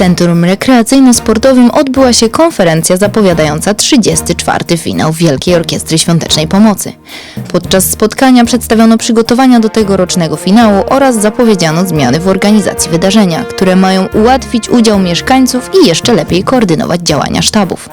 Centrum Rekreacyjno-Sportowym odbyła się konferencja zapowiadająca 34. finał Wielkiej Orkiestry Świątecznej Pomocy. Podczas spotkania przedstawiono przygotowania do tegorocznego finału oraz zapowiedziano zmiany w organizacji wydarzenia, które mają ułatwić udział mieszkańców i jeszcze lepiej koordynować działania sztabów.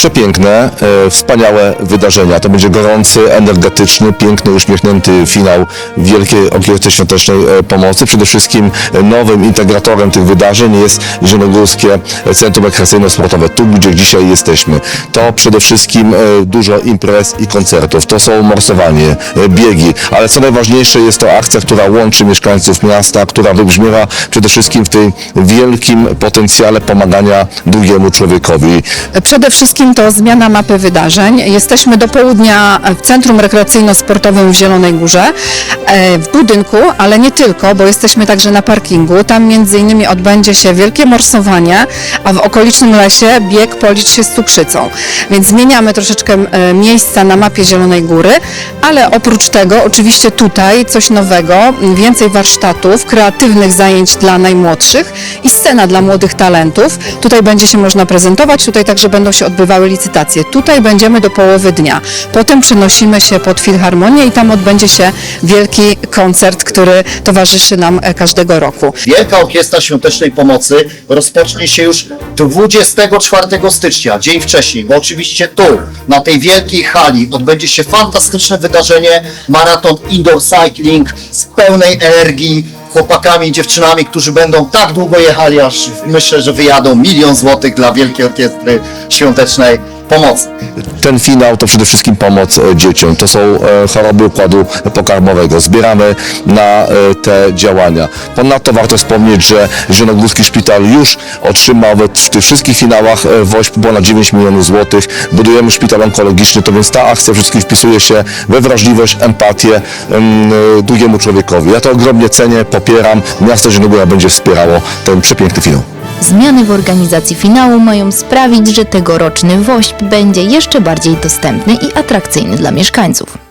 Przepiękne, e, wspaniałe wydarzenia. To będzie gorący, energetyczny, piękny, uśmiechnięty finał Wielkiej Orkiestry Świątecznej e, Pomocy. Przede wszystkim nowym integratorem tych wydarzeń jest Zielonogórskie Centrum Rekreacyjno-Sportowe, tu gdzie dzisiaj jesteśmy. To przede wszystkim e, dużo imprez i koncertów. To są morsowanie, biegi, ale co najważniejsze jest to akcja, która łączy mieszkańców miasta, która wybrzmiewa przede wszystkim w tym wielkim potencjale pomagania drugiemu człowiekowi. Przede wszystkim to zmiana mapy wydarzeń. Jesteśmy do południa w Centrum Rekreacyjno-Sportowym w Zielonej Górze, e, w budynku, ale nie tylko, bo jesteśmy także na parkingu. Tam między innymi odbędzie się wielkie morsowanie, a w okolicznym lesie bieg policz się z cukrzycą. Więc zmieniamy troszeczkę e, miejsca na mapie Zielonej Góry, ale oprócz tego oczywiście tutaj coś nowego, więcej warsztatów, kreatywnych zajęć dla najmłodszych i scena dla młodych talentów. Tutaj będzie się można prezentować, tutaj także będą się odbywały licytacje. Tutaj będziemy do połowy dnia. Potem przenosimy się pod Filharmonię i tam odbędzie się wielki koncert, który towarzyszy nam e, każdego roku. Wielka Orkiestra Świątecznej Pomocy rozpocznie się już 24 stycznia, dzień wcześniej, bo oczywiście tu, na tej wielkiej hali odbędzie się fantastyczne wydarzenie, maraton indoor cycling z pełnej energii, chłopakami i dziewczynami, którzy będą tak długo jechali, aż myślę, że wyjadą milion złotych dla Wielkiej Orkiestry Świątecznej Pomocy. Ten finał to przede wszystkim pomoc e, dzieciom. To są e, choroby układu pokarmowego. Zbieramy na e, te działania. Ponadto warto wspomnieć, że Zielonogórski Szpital już otrzymał w tych wszystkich finałach WOŚP ponad 9 milionów złotych. Budujemy szpital onkologiczny, to więc ta akcja wszystkim wpisuje się we wrażliwość, empatię em, e, drugiemu człowiekowi. Ja to ogromnie cenię, popieram. Miasto Zielonogóra będzie wspierało ten przepiękny finał. Zmiany w organizacji finału mają sprawić, że tegoroczny WOŚP będzie jeszcze bardziej dostępny i atrakcyjny dla mieszkańców.